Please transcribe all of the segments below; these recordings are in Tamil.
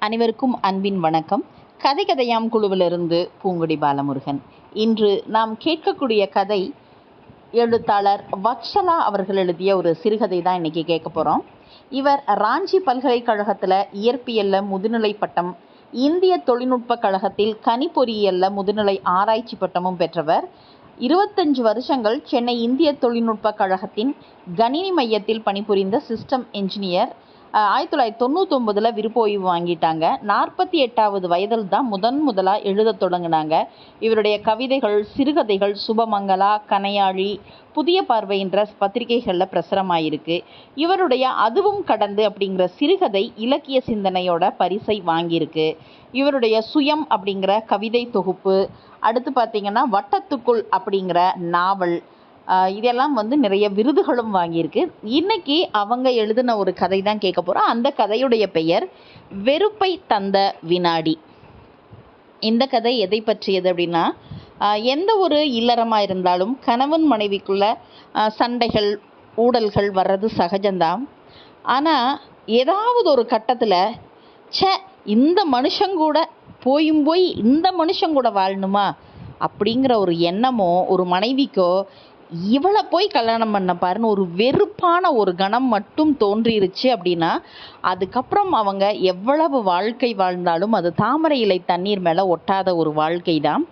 அனைவருக்கும் அன்பின் வணக்கம். கதை கதையாம் குழுவிலிருந்து பூங்குடி பாலமுருகன். இன்று நாம் கேட்கக்கூடிய கதை எழுத்தாளர் வத்சலா அவர்கள் எழுதிய ஒரு சிறுகதை தான் இன்னைக்கு கேட்க போகிறோம் இவர் ராஞ்சி பல்கலைக்கழகத்தில் இயற்பியல்ல முதுநிலை பட்டம் இந்திய தொழில்நுட்ப கழகத்தில் கணிப்பொறியியலில் முதுநிலை ஆராய்ச்சி பட்டமும் பெற்றவர். இருபத்தஞ்சு வருஷங்கள் சென்னை இந்திய தொழில்நுட்ப கழகத்தின் கணினி மையத்தில் பணிபுரிந்த சிஸ்டம் என்ஜினியர் ஆயிரத்தி தொள்ளாயிரத்தி தொண்ணூத்தொம்பதில் விருப்போய்வு வாங்கிட்டாங்க. நாற்பத்தி எட்டாவது வயதில் தான் முதன் முதலாக எழுதத் தொடங்கினாங்க. இவருடைய கவிதைகள் சிறுகதைகள் சுபமங்களா கனையாழி புதிய பார்வை என்ற பத்திரிகைகளில் பிரசுரமாயிருக்கு. இவருடைய அதுவும் கடந்து அப்படிங்கிற சிறுகதை இலக்கிய சிந்தனையோட பரிசை வாங்கியிருக்கு. இவருடைய சுயம் அப்படிங்கிற கவிதை தொகுப்பு அடுத்து பார்த்தீங்கன்னா வட்டத்துக்குள் அப்படிங்கிற நாவல் இதெல்லாம் வந்து நிறைய விருதுகளும் வாங்கியிருக்கு. இன்னைக்கு அவங்க எழுதின ஒரு கதை தான் கேட்க போகிறோம் அந்த கதையுடைய பெயர் வெறுப்பை தந்த வினாடி. இந்த கதை எதை பற்றியது அப்படின்னா எந்த ஒரு இல்லறமாக இருந்தாலும் கணவன் மனைவிக்குள்ள சண்டைகள் ஊடல்கள் வர்றது சகஜம்தான். ஆனால் ஏதாவது ஒரு கட்டத்தில் சே இந்த மனுஷங்கூட போயும் போய் இந்த மனுஷங்கூட வாழணுமா? அப்படிங்கிற ஒரு எண்ணமோ ஒரு மனைவிக்கோ இவளை போய் கல்யாணம் பண்ண பாருன்னு ஒரு வெறுப்பான ஒரு கணம் மட்டும் தோன்றிருச்சு அப்படின்னா அதுக்கப்புறம் அவங்க எவ்வளவு வாழ்க்கை வாழ்ந்தாலும் அது தாமரை இலை தண்ணீர் மேலே ஒட்டாத ஒரு வாழ்க்கை தான்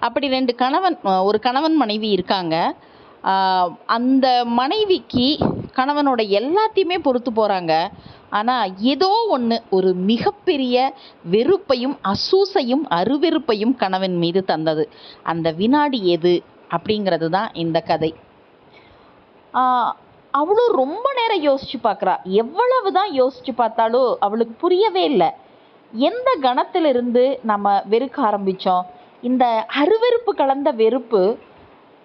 அப்படி ரெண்டு கணவன் ஒரு கணவன் மனைவி இருக்காங்க. அந்த மனைவிக்கு கணவனோட எல்லாத்தையுமே பொறுத்து போகிறாங்க ஆனால் ஏதோ ஒன்று ஒரு மிகப்பெரிய வெறுப்பையும் அசூசையும் அருவெறுப்பையும் கணவன் மீது தந்தது. அந்த வினாடி எது? அப்படிங்கிறது தான் இந்த கதை. அவளும் ரொம்ப நேரம் யோசிச்சு பார்க்குறா எவ்வளவு தான் யோசிச்சு பார்த்தாலும் அவளுக்கு புரியவே இல்லை. எந்த கணத்திலிருந்து நம்ம வெறுக்க ஆரம்பித்தோம் இந்த அருவெறுப்பு கலந்த வெறுப்பு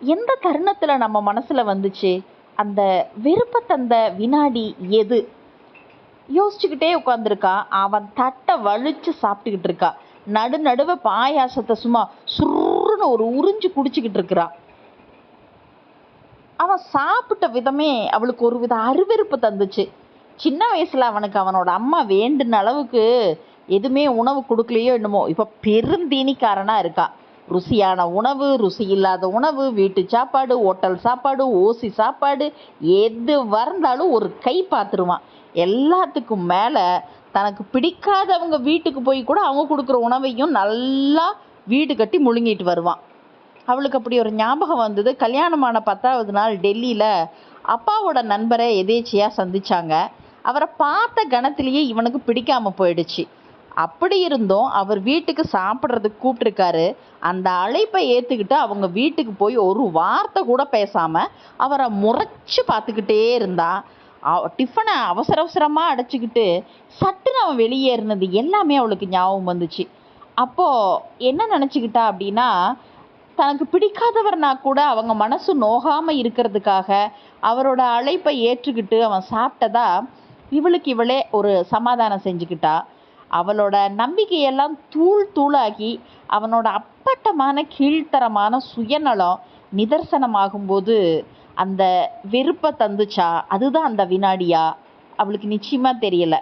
எந்த தருணத்தில் நம்ம மனசில் வந்துச்சு? அந்த வெறுப்பை தந்த வினாடி எது? யோசிச்சுக்கிட்டே உட்காந்துருக்கா அவன் தட்டை வலிச்சு சாப்பிட்டுக்கிட்டு இருக்கா. நடு நடுவை பாயாசத்தை சும்மா சுரு சுருன்னு ஒரு உறிஞ்சு குடிச்சுக்கிட்டு இருக்கிறா. அவன் சாப்பிட்ட விதமே அவளுக்கு ஒரு வித அருவெருப்பு தந்துச்சு. சின்ன வயசுல அவனுக்கு அவனோட அம்மா வேண்டுன அளவுக்கு எதுவுமே உணவு கொடுக்கலையோ என்னமோ இப்போ பெருந்தீனிக்காரனா இருக்கா. ருசியான உணவு ருசி இல்லாத உணவு வீட்டு சாப்பாடு ஹோட்டல் சாப்பாடு ஓசி சாப்பாடு எது வறந்தாலும் ஒரு கை பார்த்துருவான் எல்லாத்துக்கும் மேலே தனக்கு பிடிக்காதவங்க வீட்டுக்கு போய் கூட அவங்க கொடுக்குற உணவையும் நல்லா வீடு கட்டி முழுங்கிட்டு வருவான். அவளுக்கு அப்படி ஒரு ஞாபகம் வந்தது. கல்யாணமான பத்தாவது நாள் டெல்லியில் அப்பாவோட நண்பரை எதேச்சியாக சந்தித்தாங்க அவரை பார்த்த கணத்திலேயே இவனுக்கு பிடிக்காமல் போயிடுச்சு. அப்படி இருந்தும் அவர் வீட்டுக்கு சாப்பிட்றதுக்கு கூப்பிட்டுருக்காரு. அந்த அழைப்பை ஏற்றுக்கிட்டு அவங்க வீட்டுக்கு போய் ஒரு வார்த்தை கூட பேசாமல் அவரை முறைச்சி பார்த்துக்கிட்டே இருந்தா. டிஃபனை அவசர அவசரமாக அடைச்சிக்கிட்டு சட்டுன்னு அவன் வெளியேறினது எல்லாமே அவளுக்கு ஞாபகம் வந்துச்சு. அப்போது என்ன நினச்சிக்கிட்டா அப்படின்னா தனக்கு பிடிக்காதவர்னா கூட அவங்க மனசு நோகாமல் இருக்கிறதுக்காக அவரோட அழைப்பை ஏற்றுக்கிட்டு அவன் சாப்பிட்டதா இவளுக்கு இவளே ஒரு சமாதானம் செஞ்சுக்கிட்டா. அவளோட நம்பிக்கையெல்லாம் தூள் தூளாகி அவனோட அப்பட்டமான கீழ்த்தரமான சுயநலம் நிதர்சனமாகும்போது அந்த வெறுப்பை தந்துச்சா? அதுதான் அந்த வினாடியா? அவளுக்கு நிச்சயமாக தெரியலை.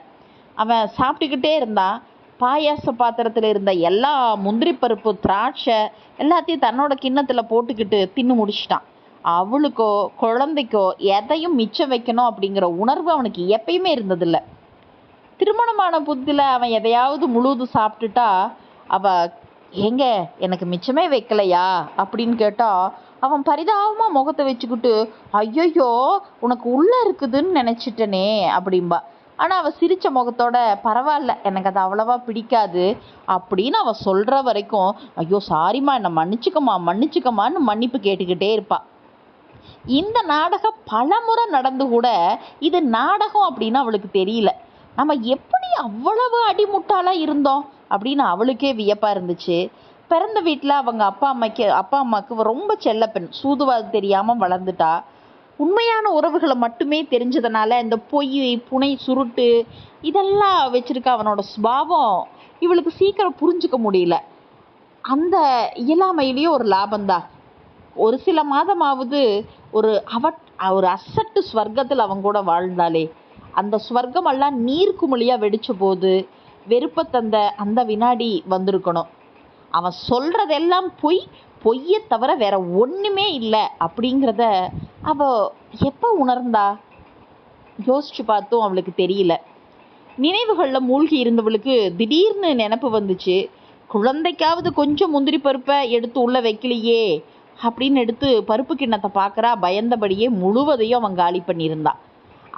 அவன் சாப்பிட்டுக்கிட்டே இருந்தான். பாயாச பாத்திரத்தில் இருந்த எல்லா முந்திரி பருப்பு திராட்சை எல்லாத்தையும் தன்னோட கிண்ணத்தில் போட்டுக்கிட்டு தின்னு முடிச்சிட்டான். அவளுக்கோ குழந்தைக்கோ எதையும் மிச்சம் வைக்கணும் அப்படிங்கிற உணர்வு அவனுக்கு எப்பயுமே இருந்ததில்ல. திருமணமான புத்தியில் அவன் எதையாவது முழுது சாப்பிட்டுட்டா அவ எங்க எனக்கு மிச்சமே வைக்கலையா? அப்படின்னு கேட்டா அவன் பரிதாபமாக முகத்தை வச்சுக்கிட்டு ஐயையோ உனக்கு உள்ளே இருக்குதுன்னு நினச்சிட்டனே அப்படிம்பா. ஆனால் அவள் சிரித்த முகத்தோட பரவாயில்ல எனக்கு அது அவ்வளவா பிடிக்காது அப்படின்னு அவள் சொல்கிற வரைக்கும் ஐயோ சாரிம்மா என்னை மன்னிச்சுக்கம்மா மன்னிச்சுக்கம்மான்னு மன்னிப்பு கேட்டுக்கிட்டே இருப்பாள் இந்த நாடகம் பலமுறை நடந்து கூட இது நாடகம் அப்படின்னு அவளுக்கு தெரியல. நம்ம எப்படி அவ்வளவு அடிமுட்டாளா இருந்தோம் அப்படின்னு அவளுக்கே வியப்பா இருந்துச்சு. பிறந்த வீட்டில் அவங்க அப்பா அம்மாக்கு அப்பா அம்மாவுக்கு ரொம்ப செல்லப்பெண் சூதுவாது தெரியாமல் வளர்ந்துட்டா. உண்மையான உறவுகளை மட்டுமே தெரிஞ்சதுனால இந்த பொய் புனை சுருட்டு இதெல்லாம் வச்சிருக்க அவனோட சுபாவம் இவளுக்கு சீக்கிரம் புரிஞ்சுக்க முடியல. அந்த இயலாமையிலேயே ஒரு லாபம்தான் ஒரு சில மாதமாவது ஒரு அவட் ஒரு அசட்டு ஸ்வர்க்கத்தில் அவங்க கூட வாழ்ந்தாலே. அந்த ஸ்வர்க்கமெல்லாம் நீர்க்குமிழியாக வெடிச்ச போது வெறுப்பத்தந்த அந்த வினாடி வந்திருக்கணும். அவன் சொல்கிறதெல்லாம் பொய் பொய்யை தவிர வேற ஒன்றுமே இல்லை அப்படிங்கிறத அவள் எப்போ உணர்ந்தா? யோசிச்சு பார்த்தும் அவளுக்கு தெரியல. நினைவுகளில் மூழ்கி இருந்தவளுக்கு திடீர்னு நினப்பு வந்துச்சு. குழந்தைக்காவது கொஞ்சம் முந்திரி பருப்பை எடுத்து உள்ளே வைக்கலையே அப்படின்னு எடுத்து பருப்பு கிண்ணத்தை பார்க்குறா பயந்தபடியே முழுவதையும் அவன் காலி பண்ணியிருந்தான்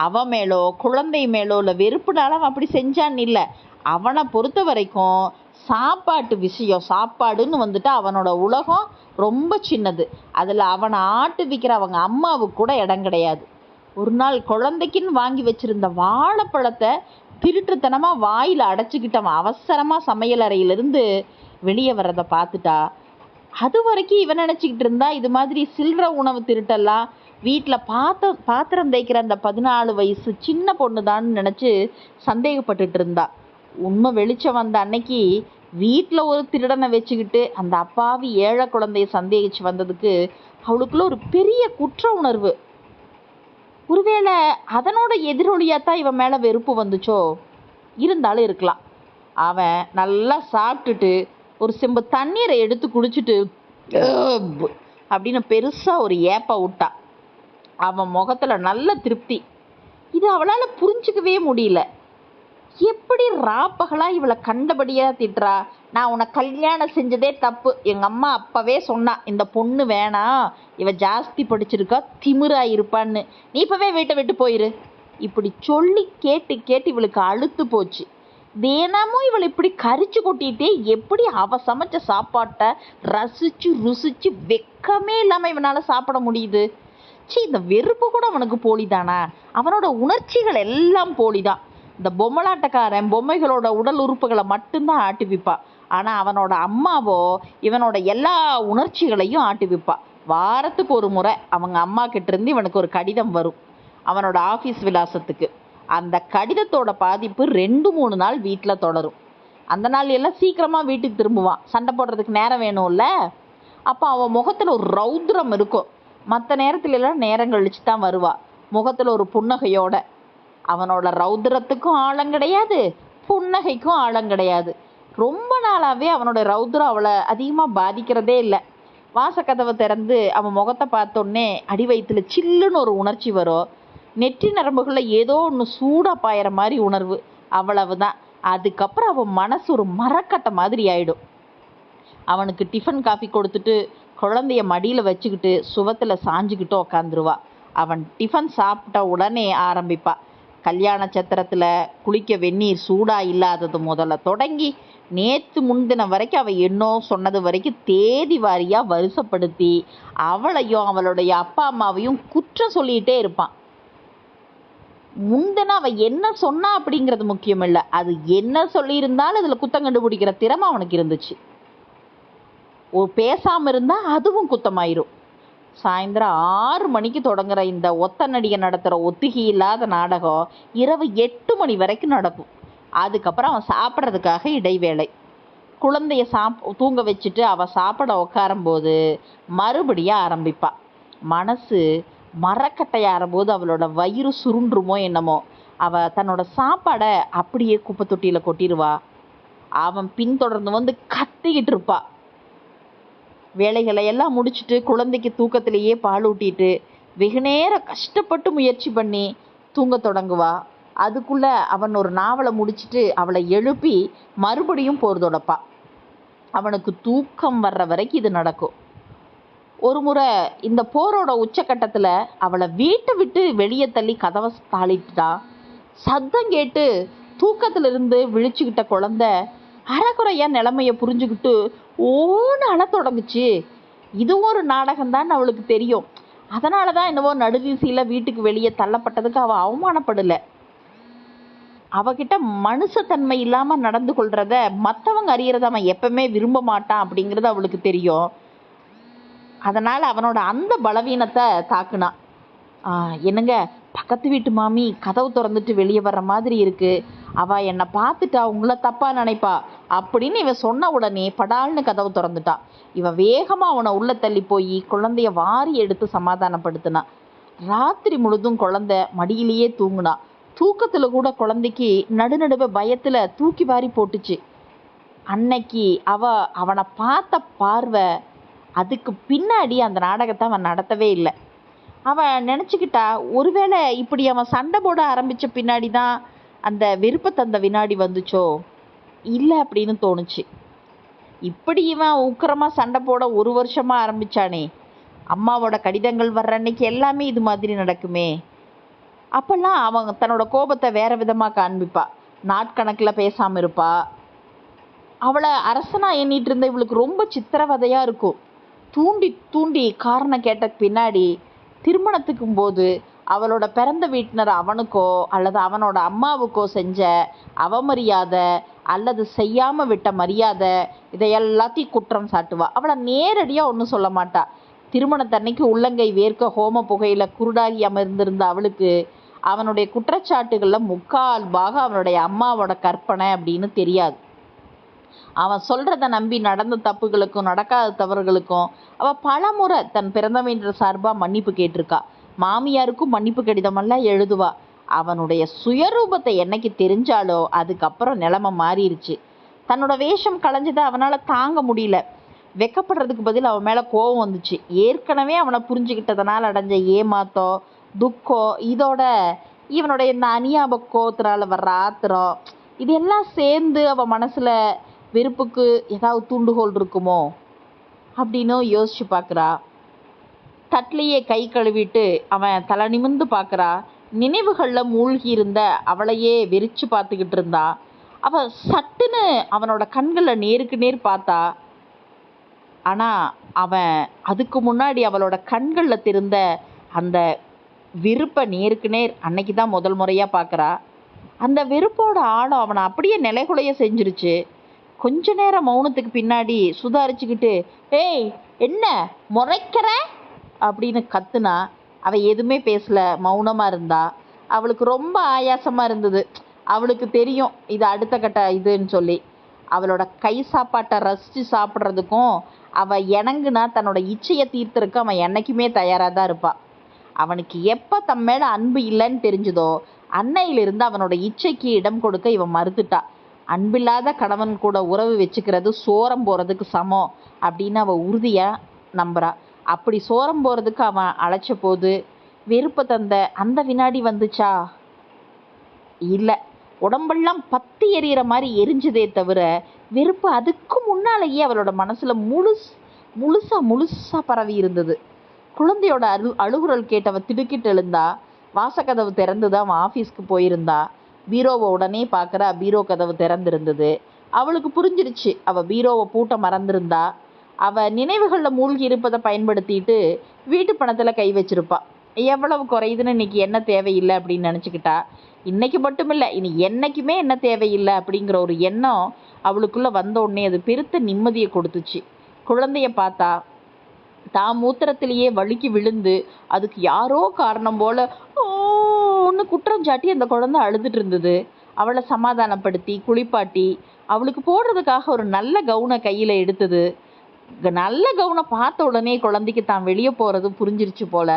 அவன் மேலோ குழந்தை மேலோ இல்லை வெறுப்புனால அவன் அப்படி செஞ்சான்னு இல்லை. அவனை பொறுத்த வரைக்கும் சாப்பாட்டு விஷயம் சாப்பாடுன்னு வந்துட்டு அவனோட உலகம் ரொம்ப சின்னது. அதில் அவனை ஆட்டு விற்கிற அவங்க அம்மாவுக்கு கூட இடம் கிடையாது. ஒரு நாள் குழந்தைக்குன்னு வாங்கி வச்சிருந்த வாழைப்பழத்தை திருட்டுத்தனமாக வாயில் அடைச்சிக்கிட்டவன் அவசரமாக சமையலறையிலிருந்து வெளியே வர்றதை பார்த்துட்டா அது வரைக்கும் இவன் நினச்சிக்கிட்டு இருந்தா இது மாதிரி சில்லற உணவு திருட்டெல்லாம் வீட்டில் பாத்த பாத்திரம் தேய்க்கிற அந்த பதினாலு வயசு சின்ன பொண்ணு தான் நினச்சி சந்தேகப்பட்டுட்டு இருந்தா. உண்மை வெளிச்சம் வந்த அன்னைக்கு வீட்டில் ஒரு திருடனை வச்சுக்கிட்டு அந்த அப்பாவி ஏழை குழந்தைய சந்தேகிச்சு வந்ததுக்கு அவளுக்குள்ள ஒரு பெரிய குற்ற உணர்வு. ஒருவேளை அதனோட எதிரொலியாக தான் இவன் மேலே வெறுப்பு வந்துச்சோ? இருந்தாலும் இருக்கலாம். அவன் நல்லா சாப்பிட்டுட்டு ஒரு செம்பு தண்ணீரை எடுத்து குடிச்சிட்டு அப்படின்னு பெருசாக ஒரு ஏப்ப விட்டான் அவன் முகத்தில் நல்ல திருப்தி. இது அவளால் புரிஞ்சுக்கவே முடியல. எப்படி ராப்பகலா இவளை கண்டபடியா திட்டுறா? நான் உன்னை கல்யாணம் செஞ்சதே தப்பு. எங்கள் அம்மா அப்போவே சொன்னா இந்த பொண்ணு வேணாம். இவ ஜாஸ்தி படிச்சிருக்கா திமிரா இருப்பான்னு. நீ இப்பவே வீட்டை விட்டு போயிரு. இப்படி சொல்லி கேட்டு கேட்டு இவளுக்கு அழுத்து போச்சு. தினமும் இவளை இப்படி கரிச்சு கொட்டிகிட்டே எப்படி அவ சமைச்ச சாப்பாட்டை ரசிச்சு ருசிச்சு வெக்கமே இல்லாமல் இவனால் சாப்பிட முடியுது? சி இந்த வெறுப்பு கூட அவனுக்கு போலிதானா? அவனோட உணர்ச்சிகள் எல்லாம் போலிதான். இந்த பொம்மலாட்டக்காரன் பொம்மைகளோட உடல் உறுப்புகளை மட்டும்தான் ஆட்டுவிப்பான் ஆனால் அவனோட அம்மாவோ இவனோட எல்லா உணர்ச்சிகளையும் ஆட்டுவிப்பா வாரத்துக்கு ஒரு முறை அவங்க அம்மா கிட்டேருந்து இவனுக்கு ஒரு கடிதம் வரும். அவனோட ஆஃபீஸ் விலாசத்துக்கு. அந்த கடிதத்தோட பாதிப்பு ரெண்டு மூணு நாள் வீட்டில் தொடரும். அந்த நாள் எல்லாம் சீக்கிரமாக வீட்டுக்கு திரும்புவான். சண்டை போடுறதுக்கு நேரம் வேணும்ல? அப்போ அவன் முகத்தில் ஒரு ரௌத்ரம் இருக்கும். மற்ற நேரத்துல எல்லாம் நேரம் கழிச்சு தான் வருவா. முகத்தில் ஒரு புன்னகையோட. அவனோட ரௌத்ரத்துக்கும் ஆழம் கிடையாது புன்னகைக்கும் ஆழம் கிடையாது. ரொம்ப நாளாகவே அவனோட ரௌத்ரம் அவளை அதிகமாக பாதிக்கிறதே இல்லை. வாசக்கதவை திறந்து அவன் முகத்தை பார்த்தோன்னே அடி வயிற்றுல சில்லுன்னு ஒரு உணர்ச்சி வரும். நெற்றி நரம்புகளில் ஏதோ ஒன்று சூடாக பாயிற மாதிரி உணர்வு அவ்வளவு தான் அதுக்கப்புறம் அவன் மனசு ஒரு மரக்கட்டை மாதிரி ஆயிடும். அவனுக்கு டிஃபன் காஃபி கொடுத்துட்டு குழந்தைய மடியில் வச்சுக்கிட்டு சுவத்தில் சாஞ்சுக்கிட்டு உக்காந்துருவா. அவன் டிஃபன் சாப்பிட்ட உடனே ஆரம்பிப்பாள் கல்யாண சத்திரத்தில் குளிக்க வெந்நீர் சூடாக இல்லாதது முதல்ல தொடங்கி நேற்று முன்தினம் வரைக்கும் அவள் என்னோ சொன்னது வரைக்கும் தேதி வாரியாக வருஷப்படுத்தி அவளையும் அவளுடைய அப்பா அம்மாவையும் குற்றம் சொல்லிகிட்டே இருப்பான் முந்தின அவள் என்ன சொன்னா அப்படிங்கிறது முக்கியம் இல்லை. அது என்ன சொல்லியிருந்தாலும் அதில் குத்தம் கண்டுபிடிக்கிற திறமை அவனுக்கு இருந்துச்சு. ஓ பேசாமல் இருந்தால் அதுவும் குத்தமாயிரும். சாயந்தரம் ஆறு மணிக்கு தொடங்குற இந்த ஒத்த நடிகை நடத்துகிற ஒத்திகை இல்லாத நாடகம் இரவு எட்டு மணி வரைக்கும் நடக்கும். அதுக்கப்புறம் அவன் சாப்பிட்றதுக்காக இடைவேளை. குழந்தைய சாப் தூங்க வச்சுட்டு அவள் சாப்பிட உட்காரும்போது மறுபடியும் ஆரம்பிப்பாள் மனசு மரக்கட்டையாறும்போது அவளோட வயிறு சுருண்டுருமோ என்னமோ. அவள் தன்னோட சாப்பாடை அப்படியே குப்பை தொட்டியில் கொட்டிடுவா அவன் பின்தொடர்ந்து வந்து கத்திக்கிட்டு இருப்பாள் வேலைகளை எல்லாம் முடிச்சுட்டு குழந்தைக்கு தூக்கத்திலேயே பால் ஊட்டிட்டு வெகு நேரம் கஷ்டப்பட்டு முயற்சி பண்ணி தூங்க தொடங்குவா. அதுக்குள்ள அவன் ஒரு நாவலை முடிச்சுட்டு அவளை எழுப்பி மறுபடியும் போர் தொடப்பா அவனுக்கு தூக்கம் வர்ற வரைக்கும் இது நடக்கும். ஒரு முறை இந்த போரோட உச்சக்கட்டத்தில் அவளை வீட்டை விட்டு வெளியே தள்ளி கதவை தாளிட்டுட்டா. சத்தம் கேட்டு தூக்கத்திலிருந்து விழிச்சுக்கிட்ட குழந்தை அறகுறையா நிலமையை புரிஞ்சுக்கிட்டு ஓன்னு அழத் தொடங்குச்சு. இதுவும் ஒரு நாடகம்தான் அவளுக்கு தெரியும். அதனால தான் என்னவோ நடுவீசியில் வீட்டுக்கு வெளியே தள்ளப்பட்டதுக்கு அவள் அவமானப்படலை. அவகிட்ட மனுஷத்தன்மை இல்லாமல் நடந்து கொள்றத மற்றவங்க அறியறத அவன் எப்பவுமே விரும்ப மாட்டான் அப்படிங்கிறது அவளுக்கு தெரியும். அதனால் அவனோட அந்த பலவீனத்தை தாக்குனான் என்னங்க? பக்கத்து வீட்டு மாமி கதவு திறந்துட்டு வெளியே வர்ற மாதிரி இருக்கு. அவ என்னை பார்த்துட்டா உங்களை தப்பா நினைப்பா அப்படின்னு இவன் சொன்ன உடனே படால்னு கதவு திறந்துட்டா. இவன் வேகமா அவனை உள்ள தள்ளி போய் குழந்தைய வாரி எடுத்து சமாதானப்படுத்தினான் ராத்திரி முழுதும் குழந்தை மடியிலேயே தூங்குனா. தூக்கத்துல கூட குழந்தைக்கு நடுநடுவ பயத்துல தூக்கி வாரி போட்டுச்சு. அன்னைக்கு அவ அவனை பார்த்த பார்வை அதுக்கு பின்னாடி அந்த நாடகத்தை அவன் நடத்தவே இல்லை. அவன் நினச்சிக்கிட்டா ஒருவேளை இப்படி அவன் சண்டை போட ஆரம்பித்த பின்னாடி தான் அந்த விருப்பத்தை அந்த வினாடி வந்துச்சோ? இல்லை அப்படின்னு தோணுச்சு. இப்படி இவன் உக்கிரமாக சண்டை போட ஒரு வருஷமாக ஆரம்பிச்சானே. அம்மாவோட கடிதங்கள் வர்ற அன்னைக்கு எல்லாமே இது மாதிரி நடக்குமே. அப்போல்லாம் அவன் தன்னோட கோபத்தை வேறு விதமாக காண்பிப்பா. நாட்கணக்கில் பேசாமல் இருப்பா. அவளை அரசனாக எண்ணிட்டு இருந்த இவளுக்கு ரொம்ப சித்திரவதையாக இருக்கும். தூண்டி தூண்டி காரணம் கேட்ட பின்னாடி திருமணத்துக்கும் போது அவளோட பிறந்த வீட்டினர் அவனுக்கோ அல்லது அவனோட அம்மாவுக்கோ செஞ்ச அவமரியாதை அல்லது செய்யாமல் விட்ட மரியாதை இதை எல்லாத்தையும் குற்றம் சாட்டுவா. அவளை நேரடியாக ஒன்றும் சொல்ல மாட்டா. திருமணத்தன்னைக்கு உள்ளங்கை வேர்க்க ஹோம புகையில குருடாகி அமர்ந்திருந்த அவளுக்கு அவனுடைய குற்றச்சாட்டுகளில் முக்கால் பாகம் அவனுடைய அம்மாவோட கற்பனை அப்படின்னு தெரியாது. அவன் சொல்கிறத நம்பி நடந்த தப்புகளுக்கும் நடக்காத தவறுகளுக்கும் அவள் பலமுறை தன் பிறந்தவன்ற சார்பாக மன்னிப்பு கேட்டிருக்கா. மாமியாருக்கும் மன்னிப்பு கடிதமெல்லாம் எழுதுவா. அவனுடைய சுயரூபத்தை என்னைக்கு தெரிஞ்சாலோ அதுக்கப்புறம் நிலைமை மாறிடுச்சு தன்னோட வேஷம் களைஞ்சதை அவனால் தாங்க முடியல. வெக்கப்படுறதுக்கு பதில் அவன் மேலே கோபம் வந்துச்சு. ஏற்கனவே அவனை புரிஞ்சுக்கிட்டதுனால அடைஞ்ச ஏமாத்தம் துக்கம் இதோட இவனுடைய இந்த அநியாப கோவத்தினால வர்ற ஆத்திரம் இதெல்லாம் சேர்ந்து அவன் மனசில் வெறுப்புக்கு ஏதாவது தூண்டுகோல் இருக்குமோ அப்படின்னு யோசிச்சு பார்க்குறா தட்லேயே கை கழுவிட்டு அவன் தலை நிமிர்ந்து பார்க்குறா நினைவுகளில் மூழ்கி இருந்த அவளையே வெறிச்சு பார்த்துக்கிட்டு இருந்தா. அவள் சட்டுன்னு அவனோட கண்களில் நேருக்கு நேர் பார்த்தா. ஆனால் அவன் அதுக்கு முன்னாடி அவளோட கண்களில் தெரிந்த அந்த வெறுப்பை நேருக்கு நேர் அன்னைக்கு தான் முதல் முறையாக பார்க்குறா அந்த வெறுப்போட ஆழம் அவனை அப்படியே நிலைகுலைய செஞ்சிருச்சு. கொஞ்ச நேரம் மௌனத்துக்கு பின்னாடி சுதாரிச்சுக்கிட்டு ஏய் என்ன முறைக்கிற? அப்படின்னு கத்துனா அவள் எதுவுமே பேசல மௌனமாக இருந்தா. அவளுக்கு ரொம்ப ஆயாசமாக இருந்தது. அவளுக்கு தெரியும் இது அடுத்த கட்ட இதுன்னு சொல்லி. அவளோட கை சாப்பாட்டை ரசித்து சாப்பிட்றதுக்கும் அவள் இணங்குனா தன்னோட இச்சையை தீர்த்துறக்கு அவன் என்னைக்குமே தயாராக தான் இருப்பாள் அவனுக்கு எப்போ தம் மேலே அன்பு இல்லைன்னு தெரிஞ்சுதோ அன்னையிலிருந்து அவனோட இச்சைக்கு இடம் கொடுக்க இவன் மறுத்துட்டா. அன்பில்லாத கணவன் கூட உறவு வச்சுக்கிறது சோரம் போகிறதுக்கு சமம் அப்படின்னு அவள் உறுதியாக நம்புகிறா அப்படி சோரம் போகிறதுக்கு அவன் அழைச்ச போது வெறுப்பை தந்த அந்த வினாடி வந்துச்சா? இல்லை. உடம்பெல்லாம் பத்தி எறிகிற மாதிரி எரிஞ்சதே தவிர வெறுப்பு அதுக்கு முன்னாலேயே அவளோட மனசில் முழுஸ் முழுசாக முழுசாக பரவி இருந்தது. குழந்தையோட அழு அழுகுரல் கேட்டவ திடுக்கிட்டு எழுந்தா வாசக்கதவு திறந்து தான் அவன் ஆஃபீஸ்க்கு போயிருந்தா. பீரோவை உடனே பார்க்குறா பீரோ கதவு திறந்திருந்தது. அவளுக்கு புரிஞ்சிருச்சு. அவள் பீரோவை பூட்ட மறந்திருந்தா. அவள் நினைவுகளில் மூழ்கி இருப்பதை பயன்படுத்திட்டு வீட்டு பணத்தில் கை வச்சிருப்பாள் எவ்வளவு குறையுதுன்னு இன்னைக்கு என்ன தேவையில்லை அப்படின்னு நினச்சிக்கிட்டா. இன்றைக்கி மட்டும் இல்லை இனி என்னைக்குமே என்ன தேவையில்லை அப்படிங்கிற ஒரு எண்ணம் அவளுக்குள்ளே வந்த உடனே அது பெருத்த நிம்மதியை கொடுத்துச்சு. குழந்தைய பார்த்தா தான் மூத்திரத்திலேயே வழுக்கி விழுந்து அதுக்கு யாரோ காரணம் போல ஓன்னு குற்றம் சாட்டி அந்த குழந்தை அழுதுட்டு இருந்தது. அவளை சமாதானப்படுத்தி குளிப்பாட்டி அவளுக்கு போடுறதுக்காக ஒரு நல்ல கவுனை கையில் எடுத்தது. நல்ல கவுனை பார்த்த உடனே குழந்தைக்கு தான் வெளியே போகிறது புரிஞ்சிருச்சு போல.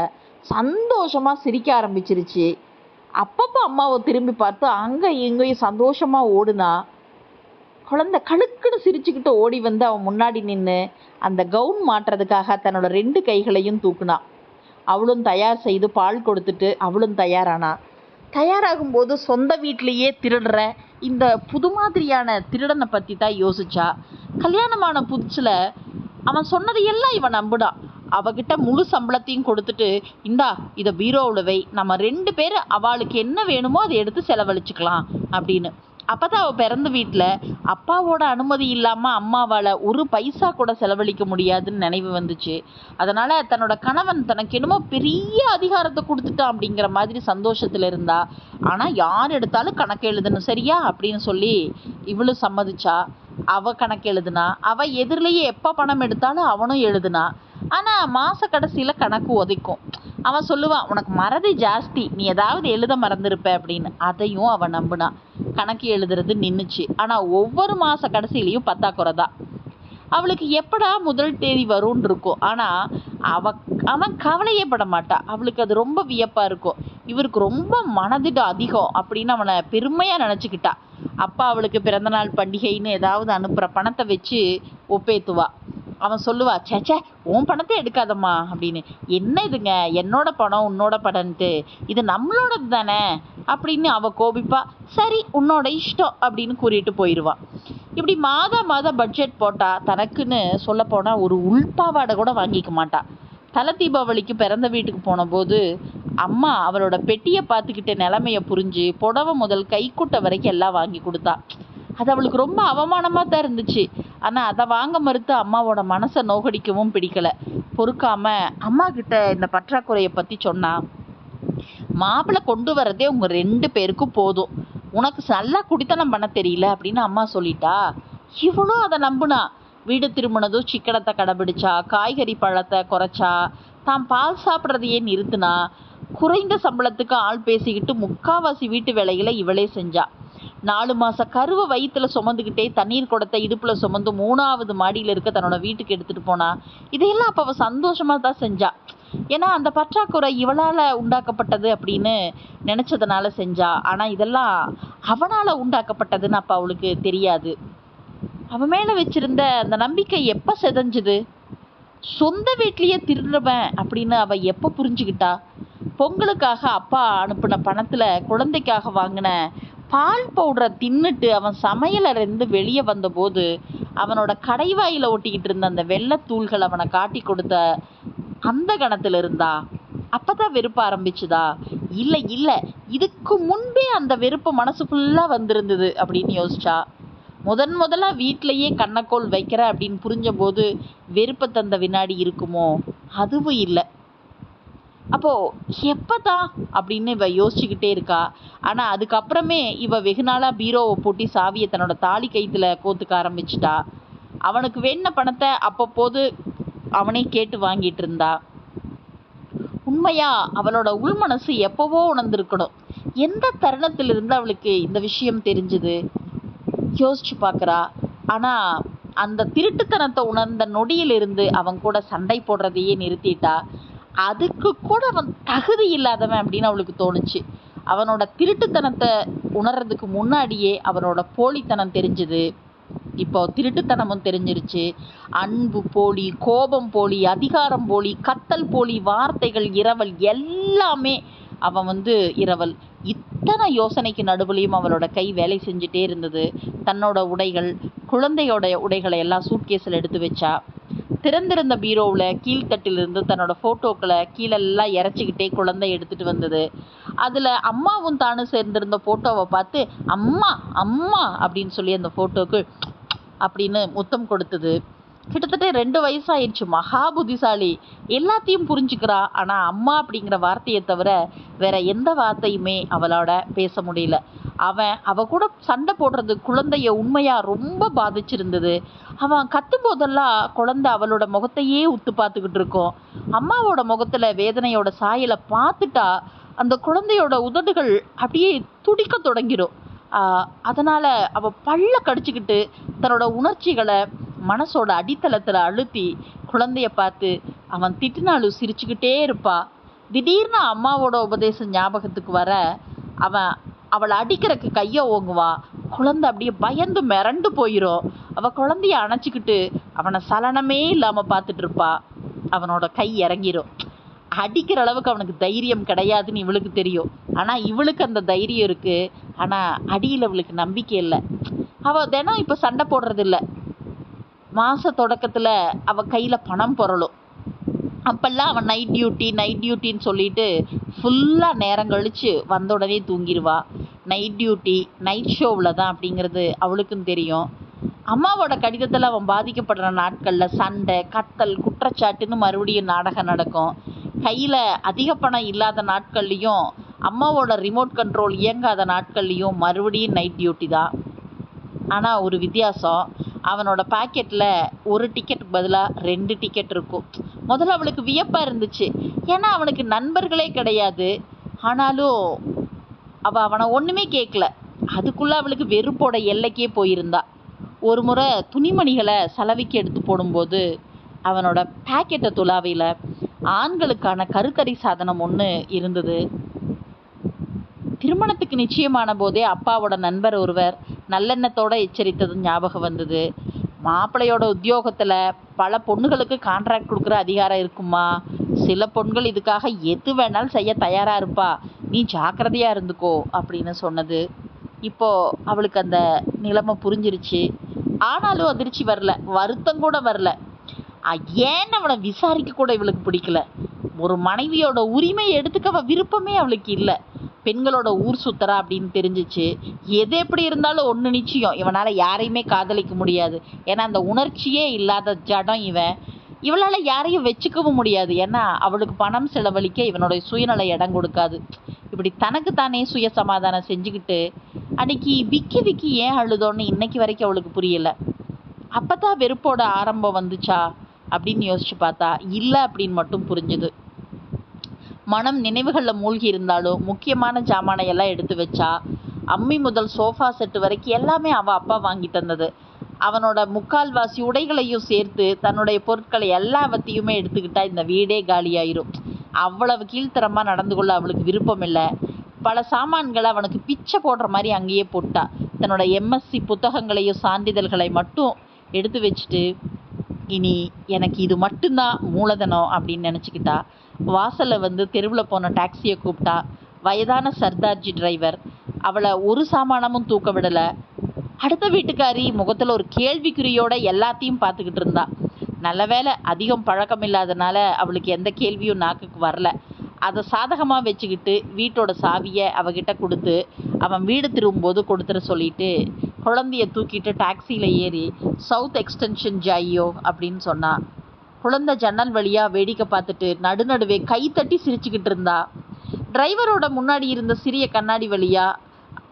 சந்தோஷமா சிரிக்க ஆரம்பிச்சிருச்சு. அப்பப்போ அம்மாவை திரும்பி பார்த்து அங்கே இங்கேயும் சந்தோஷமாக ஓடுனா குழந்தை கழுக்குன்னு சிரிச்சுக்கிட்டு ஓடி வந்து அவன் முன்னாடி நின்று அந்த கவுன் மாட்டுறதுக்காக தன்னோட ரெண்டு கைகளையும் தூக்குனா. அவளும் தயார் செய்து பால் கொடுத்துட்டு அவளும் தயாரானா. தயாராகும்போது சொந்த வீட்டிலேயே திருடுற இந்த புது மாதிரியான திருடனை பற்றி தான் யோசிச்சா. கல்யாணமான புதுசில் அவன் சொன்னதையெல்லாம் இவன் நம்புடான் அவகிட்ட முழு சம்பளத்தையும் கொடுத்துட்டு இந்தா இதை பீரோவில் வை. நம்ம ரெண்டு பேரும் அவளுக்கு என்ன வேணுமோ அதை எடுத்து செலவழிச்சுக்கலாம். அப்படின்னு. அப்போ தான் அவள் பிறந்த வீட்டில் அப்பாவோட அனுமதி இல்லாமல் அம்மாவால் ஒரு பைசா கூட செலவழிக்க முடியாதுன்னு நினைவு வந்துச்சு. அதனால் தன்னோட கணவன் தனக்கு என்னமோ பெரிய அதிகாரத்தை கொடுத்துட்டான் அப்படிங்கிற மாதிரி சந்தோஷத்தில் இருந்தா ஆனால் யார் எடுத்தாலும் கணக்கு எழுதணும் சரியா? அப்படின்னு சொல்லி இவளும் சம்மதிச்சா. அவ கணக்கு எழுதுனா அவ எதிரிலேயே எப்போ பணம் எடுத்தாலும் அவனும் எழுதுனா. ஆனால் மாத கடைசியில் கணக்கு உதைக்கும். அவன் சொல்லுவான் உனக்கு மறதி ஜாஸ்தி. நீ ஏதாவது எழுத மறந்துருப்ப அப்படின்னு. அதையும் அவன் நம்பினான் கணக்கு எழுதுறது நின்றுச்சு ஆனால் ஒவ்வொரு மாத கடைசியிலையும் பத்தாக்குறை தான் அவளுக்கு எப்படா முதல் தேதி வரும்னு இருக்கும் ஆனால் அவ அவன் கவலையே பட மாட்டா. அவளுக்கு அது ரொம்ப வியப்பாக இருக்கும். இவருக்கு ரொம்ப மனதிடம் அதிகம் அப்படின்னு அவனை பெருமையாக நினச்சிக்கிட்டா. அப்பா அவளுக்கு பிறந்தநாள் பண்டிகைன்னு ஏதாவது அனுப்புகிற பணத்தை வச்சு ஒப்பேத்துவா. அவன் சொல்லுவா சேச்சே உன் பணத்தை எடுக்காதம்மா அப்படின்னு. என்ன இதுங்க? என்னோட பணம் உன்னோட படம்ன்ட்டு இது நம்மளோடது தானே? அப்படின்னு அவள் கோபிப்பா. சரி உன்னோட இஷ்டம் அப்படின்னு கூறிட்டு போயிடுவான் இப்படி மாதா மாதம் பட்ஜெட் போட்டா தனக்குன்னு சொல்லப்போனால் ஒரு உள்பாவாடை கூட வாங்கிக்க மாட்டா. தலை தீபாவளிக்கு பிறந்த வீட்டுக்கு போன போது அம்மா அவளோட பெட்டியை பார்த்துக்கிட்ட நிலமையை புரிஞ்சு புடவை முதல் கைக்குட்டை வரைக்கும் எல்லாம் வாங்கி கொடுத்தா. அது அவளுக்கு ரொம்ப அவமானமாக தான் இருந்துச்சு. ஆனால் அதை வாங்க மறுத்து அம்மாவோட மனசை நோகடிக்கவும் பிடிக்கலை. பொறுக்காம அம்மா கிட்ட இந்த பற்றாக்குறையை பற்றி சொன்னா மாப்பிள்ளை கொண்டு வரதே உங்கள் ரெண்டு பேருக்கும் போதும். உனக்கு நல்லா குடித்தனம் பண்ண தெரியல அப்படின்னு அம்மா சொல்லிட்டா. இவனும் அதை நம்புனா வீடு திரும்பினதும் சிக்கனத்தை கடைபிடிச்சா காய்கறி பழத்தை குறைச்சா தான் பால் சாப்பிட்றதையே நிறுத்தினா குறைந்த சம்பளத்துக்கு ஆள் பேசிக்கிட்டு முக்காவாசி வீட்டு வேலைகளை இவளே செஞ்சா. நாலு மாச கருவை வயித்துல சுமந்துக்கிட்டே தண்ணீர் குடத்தை இடுப்புல சுமந்து மூணாவது மாடியில இருக்க தன்னோட வீட்டுக்கு எடுத்துட்டு போனா இதையெல்லாம் அப்ப அவ சந்தோஷமா தான் செஞ்சா. ஏன்னா அந்த பற்றாக்குறை இவளால உண்டாக்கப்பட்டது அப்படின்னு நினைச்சதுனால செஞ்சா. ஆனா இதெல்லாம் அவனால உண்டாக்கப்பட்டதுன்னு அப்ப அவளுக்கு தெரியாது. அவன் மேல வச்சிருந்த அந்த நம்பிக்கை எப்ப செதஞ்சுது? சொந்த வீட்லயே திருடுறவன் அப்படின்னு அவ எப்ப புரிஞ்சுக்கிட்டா பொங்கலுக்காக அப்பா அனுப்பின பணத்துல குழந்தைக்காக வாங்கின பால் பவுடரை தின்னுட்டு அவன் சமையலறையில வெளியே வந்தபோது அவனோட கடைவாயில் ஒட்டிக்கிட்டு இருந்த அந்த வெள்ளத்தூள்கள் அவனை காட்டி கொடுத்த அந்த கணத்தில் இருந்தா அப்பதான் வெறுப்ப ஆரம்பிச்சுதா? இல்லை இல்லை இதுக்கு முன்பே அந்த வெறுப்பு மனசு ஃபுல்லாக வந்திருந்தது அப்படின்னு யோசிச்சா. முதன் முதலாக வீட்டிலையே கண்ணக்கோள் வைக்கிற அப்படின்னு புரிஞ்ச போது தந்த வினாடி இருக்குமோ? அதுவும் இல்லை. அப்போ எப்பதான் அப்படின்னு இவ யோசிச்சுக்கிட்டே இருக்கா. ஆனா அதுக்கப்புறமே இவ வெகு நாளா பீரோவை பூட்டி சாவியை தன்னோட தாலி கைத்துல கோத்துக்க ஆரம்பிச்சிட்டா. அவனுக்கு வேண பணத்தை அப்பப்போது அவனே கேட்டு வாங்கிட்டு இருந்தா. உண்மையா அவளோட உள்மனசு எப்பவோ உணர்ந்திருக்கணும். எந்த தருணத்திலிருந்து அவளுக்கு இந்த விஷயம் தெரிஞ்சுது? யோசிச்சு பார்க்குறா ஆனா அந்த திருட்டுத்தனத்தை உணர்ந்த நொடியிலிருந்து அவன் கூட சண்டை போடுறதையே நிறுத்திட்டா. அதுக்கு கூட அவன் தகுதி இல்லாதவன் அப்படின்னு அவளுக்கு தோணுச்சு. அவனோட திருட்டுத்தனத்தை உணர்றதுக்கு முன்னாடியே அவனோட போலித்தனம் தெரிஞ்சுது. இப்போ திருட்டுத்தனமும் தெரிஞ்சிருச்சு. அன்பு போலி கோபம் போலி அதிகாரம் போலி கத்தல் போலி வார்த்தைகள் இரவல் எல்லாமே அவன் வந்து இரவல். இத்தனை யோசனைக்கு நடுவுலையும் அவளோட கை வேலை செஞ்சுட்டே இருந்தது. தன்னோட உடைகள் குழந்தையோட உடைகளை எல்லாம் சூட்கேஸில் எடுத்து வச்சா. திறந்திருந்த பீரோவில் கீழ்த்தட்டிலிருந்து தன்னோட ஃபோட்டோக்களை கீழெல்லாம் இறச்சிக்கிட்டே குழந்தை எடுத்துட்டு வந்தது. அதில் அம்மாவும் தானும் சேர்ந்திருந்த ஃபோட்டோவை பார்த்து அம்மா அம்மா அப்படின்னு சொல்லி அந்த ஃபோட்டோக்கு அப்படின்னு முத்தம் கொடுத்தது. கிட்டத்தட்ட ரெண்டு வயசாயிடுச்சு. மகா புத்திசாலி எல்லாத்தையும் புரிஞ்சுக்கிறா. ஆனா அம்மா அப்படிங்கிற வார்த்தையை தவிர வேற எந்த வார்த்தையுமே அவளோட பேச முடியல. அவன் அவ கூட சண்டை போடுறது குழந்தைய உண்மையா ரொம்ப பாதிச்சிருந்தது. அவன் கத்தும் போதெல்லாம் குழந்தை அவளோட முகத்தையே உத்து பார்த்துக்கிட்டு இருக்கோம். அம்மாவோட முகத்துல வேதனையோட சாயலை பார்த்துட்டா அந்த குழந்தையோட உதடுகள் அப்படியே துடிக்க தொடங்கிடும் அதனால் அதனால அவ பல்ல கடிச்சுக்கிட்டு தன்னோட உணர்ச்சிகளை மனசோட அடித்தளத்தில் அழுத்தி குழந்தைய பார்த்து அவன் திட்டினாலும் சிரிச்சுக்கிட்டே இருப்பா. திடீர்னு அம்மாவோட உபதேசம் ஞாபகத்துக்கு வர அவன் அவளை அடிக்கிறக்கு கையை ஓங்குவா. குழந்தை அப்படியே பயந்து மிரண்டு போயிரும். அவள் குழந்தைய அணைச்சிக்கிட்டு அவனை சலனமே இல்லாமல் பார்த்துட்டு இருப்பா. அவனோட கை இறங்கிரும். அடிக்கிற அளவுக்கு அவனுக்கு தைரியம் கிடையாதுன்னு இவளுக்கு தெரியும். ஆனால் இவளுக்கு அந்த தைரியம் இருக்குது ஆனால் அடியில் அவளுக்கு நம்பிக்கை இல்லை. அவள் தினம் இப்போ சண்டை போடுறதில்ல. மாத மாச அவள் கையில் பணம் புரளும். அப்பெல்லாம் அவன் நைட் டியூட்டி நைட் டியூட்டின்னு சொல்லிட்டு ஃபுல்லாக நேரம் கழித்து வந்த உடனே தூங்கிடுவா நைட் டியூட்டி நைட் ஷோவில் தான் அப்படிங்கிறது அவளுக்கும் தெரியும். அம்மாவோட கடிதத்தில் அவன் பாதிக்கப்படுற நாட்களில் சண்டை கத்தல் குற்றச்சாட்டுன்னு மறுபடியும் நாடகம் நடக்கும். கையில் அதிக பணம் இல்லாத நாட்கள்லேயும் அம்மாவோட ரிமோட் கண்ட்ரோல் இயங்காத நாட்கள்லேயும் மறுபடியும் நைட் டியூட்டி தான். ஆனால் ஒரு வித்தியாசம் அவனோட பாக்கெட்டில் ஒரு டிக்கெட் பதிலாக ரெண்டு டிக்கெட் இருக்கும். முதல்ல அவளுக்கு வியப்பாக இருந்துச்சு. ஏன்னா அவனுக்கு நண்பர்களே கிடையாது. ஆனாலும் அவள் அவனை ஒன்றுமே கேட்கல அதுக்குள்ளே அவளுக்கு வெறுப்போட எல்லைக்கே போயிருந்தா. ஒரு முறை துணிமணிகளை செலவிக்கு எடுத்து போடும்போது அவனோட பேக்கெட்டை துளாவையில் ஆண்களுக்கான கருத்தறி சாதனம் ஒன்று இருந்தது. திருமணத்துக்கு நிச்சயமான போதே அப்பாவோட நண்பர் ஒருவர் நல்லெண்ணத்தோடு எச்சரித்தது ஞாபகம் வந்தது. மாப்பிள்ளையோட உத்தியோகத்தில் பல பொண்ணுகளுக்கு கான்ட்ராக்ட் கொடுக்குற அதிகாரம் இருக்குமா? சில பொண்கள் இதுக்காக எது வேணாலும் செய்ய தயாராக இருப்பா? நீ ஜாக்கிரதையாக இருந்துக்கோ அப்படின்னு சொன்னது. இப்போது அவளுக்கு அந்த நிலைமை புரிஞ்சிருச்சு. ஆனாலும் அதிர்ச்சி வரல வருத்தம் கூட வரல. ஏன் அவளை அவனை விசாரிக்க கூட இவளுக்கு பிடிக்கல? ஒரு மனைவியோட உரிமையை எடுத்துக்க விருப்பமே அவளுக்கு இல்லை. பெண்களோட ஊர் சுத்துறா அப்படின்னு தெரிஞ்சிச்சு. எது எப்படி இருந்தாலும் ஒன்று நிச்சயம். இவனால் யாரையுமே காதலிக்க முடியாது. ஏன்னா அந்த உணர்ச்சியே இல்லாத ஜடம் இவன். இவளால் யாரையும் வச்சுக்கவும் முடியாது. ஏன்னா அவளுக்கு பணம் செலவழிக்க இவனுடைய சுயநலை இடம் கொடுக்காது. இப்படி தனக்கு தானே சுய சமாதானம் செஞ்சுக்கிட்டு அன்னைக்கு விக்கி விக்கி ஏன் அழுதோன்னு இன்னைக்கு வரைக்கும் அவளுக்கு புரியலை. அப்போ தான் வெறுப்போட ஆரம்பம் வந்துச்சா? அப்படின்னு யோசிச்சு பார்த்தா இல்லை அப்படின்னு மட்டும் புரிஞ்சுது. மனம் நினைவுகளில் மூழ்கி இருந்தாலும் முக்கியமான ஜாமானை எல்லாம் எடுத்து வச்சா அம்மி முதல் சோஃபா செட்டு வரைக்கும் எல்லாமே அவ அப்பா வாங்கி தந்தது. அவனோட முக்கால்வாசி உடைகளையும் சேர்த்து தன்னுடைய பொருட்களை எல்லாவற்றையுமே எடுத்துக்கிட்டா இந்த வீடே காலியாயிரும். அவ்வளவு கீழ்த்தரமா நடந்து கொள்ள அவளுக்கு விருப்பம் இல்லை. பல சாமான்களை அவனுக்கு பிச்சை போடுற மாதிரி அங்கேயே போட்டா. தன்னோட எம்எஸ்சி புத்தகங்களையும் சான்றிதழ்களை மட்டும் எடுத்து வச்சுட்டு இனி எனக்கு இது மட்டும்தான் மூலதனம் அப்படின்னு நினச்சிக்கிட்டா. வாசலில் வந்து தெருவில் போன டாக்ஸியை கூப்பிட்டா வயதான சர்தார்ஜி டிரைவர் அவளை ஒரு சாமானமும் தூக்க விடலை. அடுத்த வீட்டுக்காரி முகத்தில் ஒரு கேள்விக்குறியோட எல்லாத்தையும் பார்த்துக்கிட்டு இருந்தா. நல்ல வேளை அதிகம் பழக்கம் இல்லாதனால அவளுக்கு எந்த கேள்வியும் நாக்குக்கு வரல. அதை சாதகமாக வச்சுக்கிட்டு வீட்டோட சாவியை அவகிட்ட கொடுத்து அவன் வீடு திரும்பும்போது கொடுத்துட சொல்லிட்டு குழந்தைய தூக்கிட்டு டாக்ஸியில் ஏறி சவுத் எக்ஸ்டென்ஷன் ஜாயோ அப்படின்னு சொன்னான் குழந்தை ஜன்னல் வழியாக வேடிக்கை பார்த்துட்டு நடுநடுவே கை தட்டி சிரிச்சுக்கிட்டு இருந்தா. டிரைவரோட முன்னாடி இருந்த சிறிய கண்ணாடி வழியாக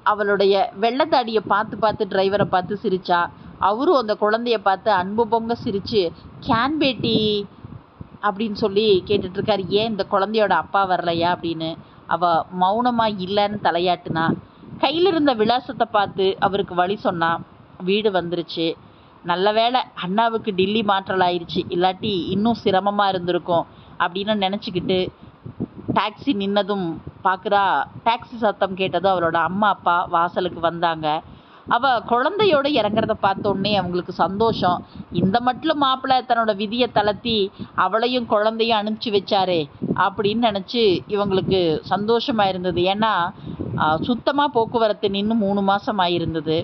அவளுடைய வெள்ளத்தாடியை பார்த்து பார்த்து டிரைவரை பார்த்து சிரிச்சா. அவரும் அந்த குழந்தைய பார்த்து அன்பு பொங்க சிரித்து கேன் பேட்டி அப்படின்னு சொல்லி கேட்டுட்ருக்காரு ஏன் இந்த குழந்தையோட அப்பா வரலையா? அப்படின்னு. அவள் மௌனமாக இல்லைன்னு தலையாட்டுனா. கையில் இருந்த விலாசத்தை பார்த்து அவருக்கு வழி சொன்னா. வீடு வந்துருச்சு. நல்ல வேளை அண்ணாவுக்கு டில்லி மாற்றல் ஆயிடுச்சு இல்லாட்டி இன்னும் சிரமமாக இருந்திருக்கும் அப்படின்னு நினச்சிக்கிட்டு டாக்ஸி நின்னதும் பார்க்குறா டாக்ஸி சத்தம் கேட்டதும் அவளோட அம்மா அப்பா வாசலுக்கு வந்தாங்க. அவள் குழந்தையோட இறங்குறத பார்த்தோன்னே அவங்களுக்கு சந்தோஷம். இந்த மட்டும் மாப்பிள்ளை தன்னோட விதியை தளர்த்தி அவளையும் குழந்தையும் அனுப்பிச்சு வச்சாரே அப்படின்னு நினச்சி இவங்களுக்கு சந்தோஷமாக இருந்தது ஏன்னா சுத்தமாக போக்குவரத்து நின்று மூணு மாதம் ஆயிருந்தது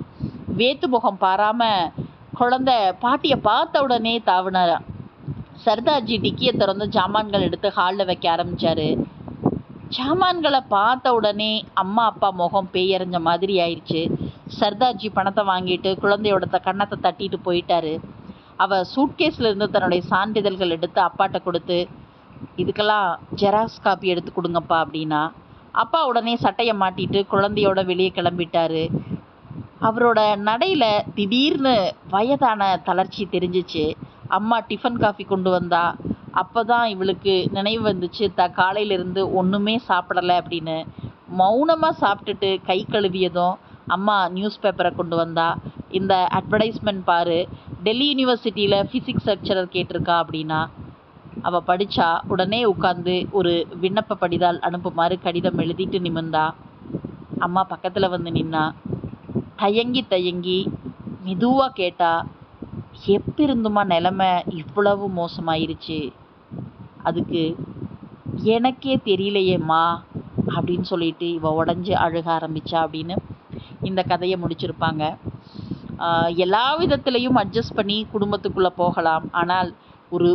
வேத்து முகம் பாராமல் குழந்தை பாட்டியை பார்த்த உடனே தாவினாராம் சர்தார்ஜி டிக்கியை திறந்து ஜாமான்கள் எடுத்து ஹாலில் வைக்க ஆரம்பிச்சாரு. சாமான்களை பார்த்த உடனே அம்மா அப்பா முகம் பேயறிஞ்ச மாதிரி ஆயிடுச்சு. சர்தார்ஜி பணத்தை வாங்கிட்டு குழந்தையோட த- கன்னத்தை தட்டிட்டு போயிட்டாரு. அவள் சூட்கேஸில் இருந்து தன்னுடைய சான்றிதழ்கள் எடுத்து அப்பாட்ட கொடுத்து இதுக்கெல்லாம் ஜெராக்ஸ் காப்பி எடுத்து கொடுங்கப்பா அப்படின்னா. அப்பா உடனே சட்டையை மாட்டிட்டு குழந்தையோட வெளியே கிளம்பிட்டாரு. அவரோட நடையில் திடீர்னு வயதான தளர்ச்சி தெரிஞ்சிச்சு. அம்மா டிஃபன் காஃபி கொண்டு வந்தா. அப்பதான் இவளுக்கு நினைவு வந்துச்சு த காலையிலேருந்து ஒன்றுமே சாப்பிடலை சாப்பிடல அப்படின்னு. மௌனமாக சாப்பிட்டுட்டு கை கழுவியதும் அம்மா நியூஸ் பேப்பரை கொண்டு வந்தா. இந்த அட்வர்டைஸ்மெண்ட் பாரு டெல்லி யூனிவர்சிட்டியில் ஃபிசிக்ஸ் லெக்சரர் கேட்டிருக்கா அப்படின்னா. அவள் படித்தா உடனே உட்காந்து ஒரு விண்ணப்ப படிதால் அனுப்புமாறு கடிதம் எழுதிட்டு நிமிர்ந்தா. அம்மா பக்கத்தில் வந்து நின்னா. தயங்கி தயங்கி மெதுவாக கேட்டா எப்பிருந்துமா நிலைமை இவ்வளவு மோசமாயிருச்சு? அதுக்கு எனக்கே தெரியலையேம்மா அப்படின்னு சொல்லிட்டு இவ உடஞ்சி அழுக ஆரம்பிச்சா அப்படின்னு இந்த கதையை முடிச்சிருப்பாங்க. எல்லா விதத்திலையும் அட்ஜஸ்ட் பண்ணி குடும்பத்துக்குள்ளே போகலாம். ஆனால் ஒரு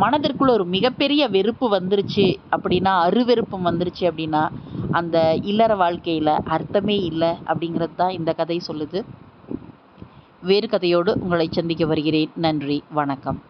மனதிற்குள்ள ஒரு மிகப்பெரிய வெறுப்பு வந்துருச்சு அப்படின்னா அருவெறுப்பும் வந்துருச்சு அப்படின்னா அந்த இல்லற வாழ்க்கையில் அர்த்தமே இல்லை அப்படிங்கிறது தான் இந்த கதை சொல்லுது. வேறு கதையோடு உங்களை சந்திக்க வருகிறேன். நன்றி. வணக்கம்.